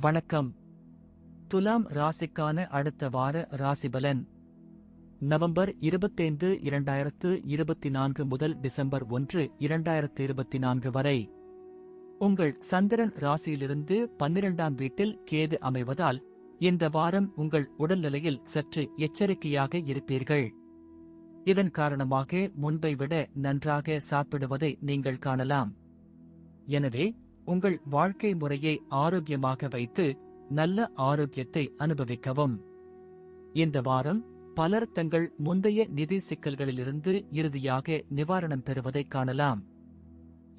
வணக்கம். துலாம் ராசிக்கான அடுத்த வார ராசிபலன். நவம்பர் இருபத்தைந்து இரண்டாயிரத்து இருபத்தி நான்கு முதல் டிசம்பர் ஒன்று இரண்டாயிரத்து இருபத்தி நான்கு வரை. உங்கள் சந்திரன் ராசியிலிருந்து பன்னிரண்டாம் வீட்டில் கேது அமைவதால் இந்த வாரம் உங்கள் உடல்நிலையில் சற்று எச்சரிக்கையாக இருப்பீர்கள். இதன் காரணமாக முன்பை விட நன்றாக சாப்பிடுவதை நீங்கள் காணலாம். எனவே உங்கள் வாழ்க்கை முறையை ஆரோக்கியமாக வைத்து நல்ல ஆரோக்கியத்தை அனுபவிக்கவும். இந்த வாரம் பலர் தங்கள் முந்தைய நிதி சிக்கல்களிலிருந்து இறுதியாக நிவாரணம் பெறுவதை காணலாம்.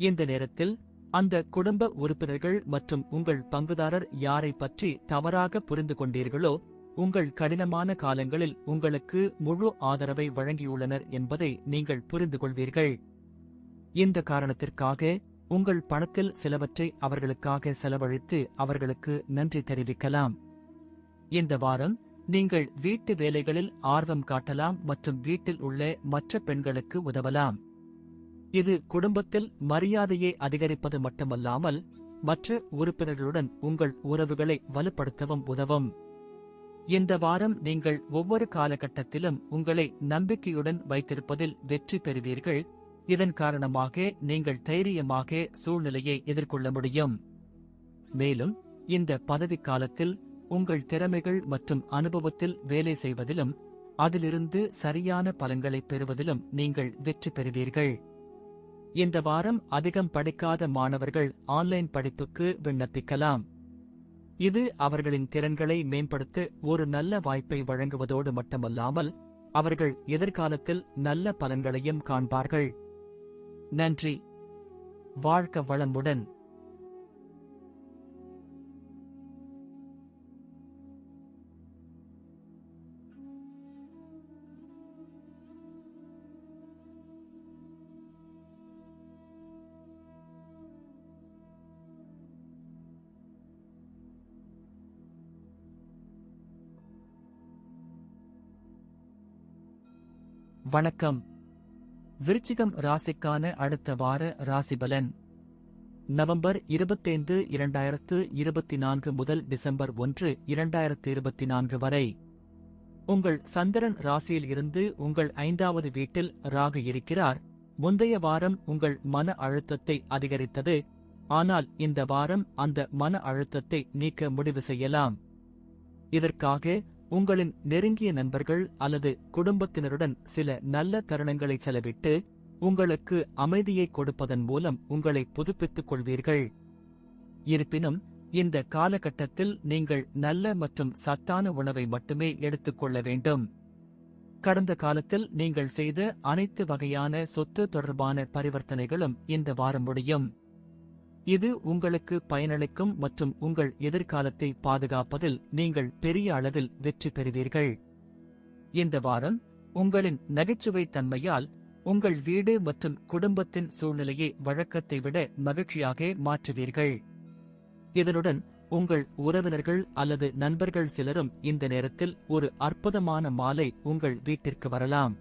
இந்த நேரத்தில் அந்த குடும்ப உறுப்பினர்கள் மற்றும் உங்கள் பங்குதாரர் யாரை பற்றி தவறாக புரிந்து கொண்டீர்களோ உங்கள் கடினமான காலங்களில் உங்களுக்கு முழு ஆதரவை வழங்கியுள்ளனர் என்பதை நீங்கள் புரிந்து கொள்வீர்கள். இந்த காரணத்திற்காக உங்கள் பணத்தில் சிலவற்றை அவர்களுக்காக செலவழித்து அவர்களுக்கு நன்றி தெரிவிக்கலாம். இந்த வாரம் நீங்கள் வீட்டு வேலைகளில் ஆர்வம் காட்டலாம் மற்றும் வீட்டில் உள்ள மற்ற பெண்களுக்கு உதவலாம். இது குடும்பத்தில் மரியாதையை அதிகரிப்பது மட்டுமல்லாமல் மற்ற உறுப்பினர்களுடன் உங்கள் உறவுகளை வலுப்படுத்தவும் உதவும். இந்த வாரம் நீங்கள் ஒவ்வொரு காலகட்டத்திலும் உங்களை நம்பிக்கையுடன் வைத்திருப்பதில் வெற்றி பெறுவீர்கள். இதன் காரணமாக நீங்கள் தைரியமாக சூழ்நிலையை எதிர்கொள்ள முடியும். மேலும் இந்த பதவி காலத்தில் உங்கள் திறமைகள் மற்றும் அனுபவத்தில் வேலை செய்வதிலும் அதிலிருந்து சரியான பலன்களை பெறுவதிலும் நீங்கள் வெற்றி பெறுவீர்கள். இந்த வாரம் அதிகம் படிக்காத மாணவர்கள் ஆன்லைன் படிப்புக்கு விண்ணப்பிக்கலாம். இது அவர்களின் திறன்களை மேம்படுத்த ஒரு நல்ல வாய்ப்பை வழங்குவதோடு மட்டுமல்லாமல் அவர்கள் எதிர்காலத்தில் நல்ல பலன்களையும் காண்பார்கள். நன்றி. வாழ்க்க வளமுடன். வணக்கம். விருச்சிகம் ராசிக்கான அடுத்த வார ராசிபலன். நவம்பர் இருபத்தைந்து இரண்டாயிரத்து இருபத்தி நான்கு முதல் டிசம்பர் ஒன்று இரண்டாயிரத்து இருபத்தி நான்கு வரை. உங்கள் சந்திரன் ராசியில் இருந்து உங்கள் ஐந்தாவது வீட்டில் ராகு இருக்கிறார். முந்தைய வாரம் உங்கள் மன அழுத்தத்தை அதிகரித்தது. ஆனால் இந்த வாரம் அந்த மன அழுத்தத்தை நீக்க முடிவு செய்யலாம். இதற்காக உங்களின் நெருங்கிய நண்பர்கள் அல்லது குடும்பத்தினருடன் சில நல்ல தருணங்களை செலவிட்டு உங்களுக்கு அமைதியை கொடுப்பதன் மூலம் உங்களை புதுப்பித்துக் கொள்வீர்கள். இருப்பினும் இந்த காலகட்டத்தில் நீங்கள் நல்ல மற்றும் சத்தான உணவை மட்டுமே எடுத்துக்கொள்ள வேண்டும். கடந்த காலத்தில் நீங்கள் செய்த அனைத்து வகையான சொத்து தொடர்பான பரிவர்த்தனைகளும் இந்த வாரம் முடியும். இது உங்களுக்கு பயனளிக்கும் மற்றும் உங்கள் எதிர்காலத்தை பாதுகாப்பதில் நீங்கள் பெரிய அளவில் வெற்றி பெறுவீர்கள். இந்த வாரம் உங்களின் நகைச்சுவை தன்மையால் உங்கள் வீடு மற்றும் குடும்பத்தின் சூழ்நிலையை வழக்கத்தை விட மகிழ்ச்சியாக மாற்றுவீர்கள். இதனுடன் உங்கள் உறவினர்கள் அல்லது நண்பர்கள் சிலரும் இந்த நேரத்தில் ஒரு அற்புதமான மாலை உங்கள் வீட்டிற்கு வரலாம்.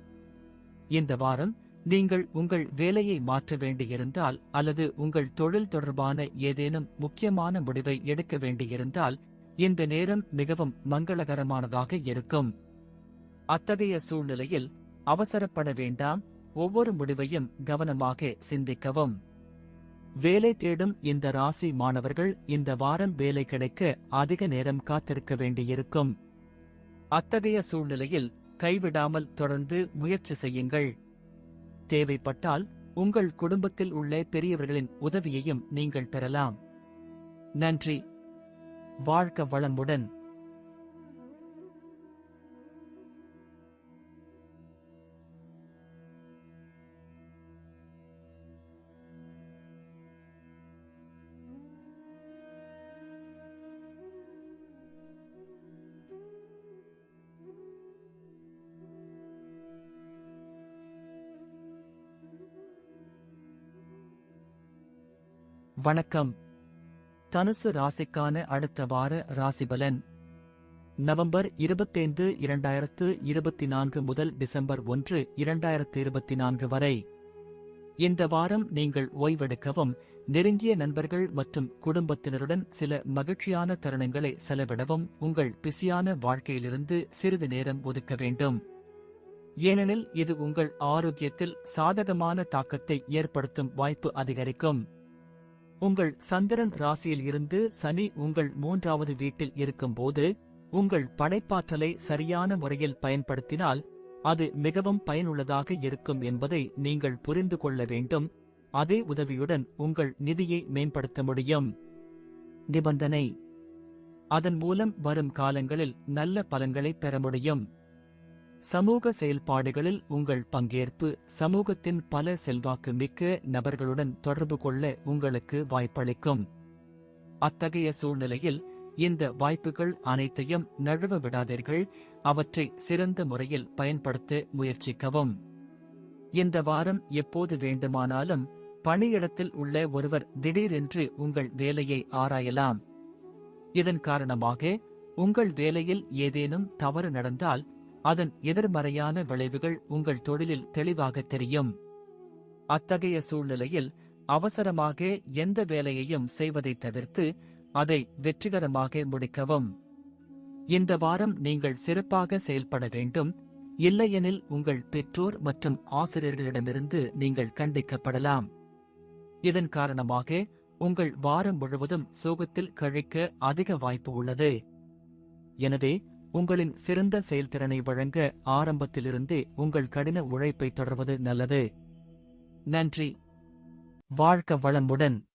இந்த வாரம் நீங்கள் உங்கள் வேலையை மாற்ற வேண்டியிருந்தால் அல்லது உங்கள் தொழில் தொடர்பான ஏதேனும் முக்கியமான முடிவை எடுக்க வேண்டியிருந்தால் இந்த நேரம் மிகவும் மங்களகரமானதாக இருக்கும். அத்தகைய சூழ்நிலையில் அவசரப்பட வேண்டாம். ஒவ்வொரு முடிவையும் கவனமாக சிந்திக்கவும். வேலை தேடும் இந்த ராசி மாணவர்கள் இந்த வாரம் வேலை கிடைக்க அதிக நேரம் காத்திருக்க வேண்டியிருக்கும். அத்தகைய சூழ்நிலையில் கைவிடாமல் தொடர்ந்து முயற்சி செய்யுங்கள். தேவைப்பட்டால் உங்கள் குடும்பத்தில் உள்ள பெரியவர்களின் உதவியையும் நீங்கள் பெறலாம். நன்றி. வாழ்க்க வளமுடன். வணக்கம். தனுசு ராசிக்கான அடுத்த வார ராசிபலன். நவம்பர் இருபத்தைந்து இரண்டாயிரத்து இருபத்தி நான்கு முதல் டிசம்பர் ஒன்று இரண்டாயிரத்து இருபத்தி நான்கு வரை. இந்த வாரம் நீங்கள் ஓய்வெடுக்கவும் நெருங்கிய நண்பர்கள் மற்றும் குடும்பத்தினருடன் சில மகிழ்ச்சியான தருணங்களை செலவிடவும் உங்கள் பிஸியான வாழ்க்கையிலிருந்து சிறிது நேரம் ஒதுக்க வேண்டும். ஏனெனில் இது உங்கள் ஆரோக்கியத்தில் சாதகமான தாக்கத்தை ஏற்படுத்தும் வாய்ப்பு அதிகரிக்கும். உங்கள் சந்திரன் ராசியில் இருந்து சனி உங்கள் மூன்றாவது வீட்டில் இருக்கும்போது உங்கள் படைப்பாற்றலை சரியான முறையில் பயன்படுத்தினால் அது மிகவும் பயனுள்ளதாக இருக்கும் என்பதை நீங்கள் புரிந்து கொள்ள வேண்டும். அதே உதவியுடன் உங்கள் நிதியை மேம்படுத்த முடியும். நிபந்தனை. அதன் மூலம் வரும் காலங்களில் நல்ல பலன்களை பெற முடியும். சமூக செயல்பாடுகளில் உங்கள் பங்கேற்பு சமூகத்தின் பல செல்வாக்கு மிக்க நபர்களுடன் தொடர்பு கொள்ள உங்களுக்கு வாய்ப்பளிக்கும். அத்தகைய சூழ்நிலையில் இந்த வாய்ப்புகள் அனைத்தையும் நழுவ விடாதீர்கள். அவற்றை சிறந்த முறையில் பயன்படுத்த முயற்சிக்கவும். இந்த வாரம் எப்போது வேண்டுமானாலும் பணியிடத்தில் உள்ள ஒருவர் திடீரென்று உங்கள் வேலையை ஆராயலாம். இதன் காரணமாக உங்கள் வேலையில் ஏதேனும் தவறு நடந்தால் அதன் எதிர்மறையான விளைவுகள் உங்கள் தொழிலில் தெளிவாக தெரியும். அத்தகைய சூழ்நிலையில் அவசரமாக எந்த வேலையையும் செய்வதை தவிர்த்து அதை வெற்றிகரமாக முடிக்கவும். இந்த வாரம் நீங்கள் சிறப்பாக செயல்பட வேண்டும். இல்லையெனில் உங்கள் பெற்றோர் மற்றும் ஆசிரியர்களிடமிருந்து நீங்கள் கண்டிக்கப்படலாம். இதன் காரணமாக உங்கள் வாரம் முழுவதும் சோகத்தில் கழிக்க அதிக வாய்ப்பு உள்ளது. எனவே உங்களின் சிறந்த செயல்திறனை வழங்க ஆரம்பத்திலிருந்தே உங்கள் கடின உழைப்பை தொடர்வது நல்லது. நன்றி. வாழ்க்க வளமுடன்.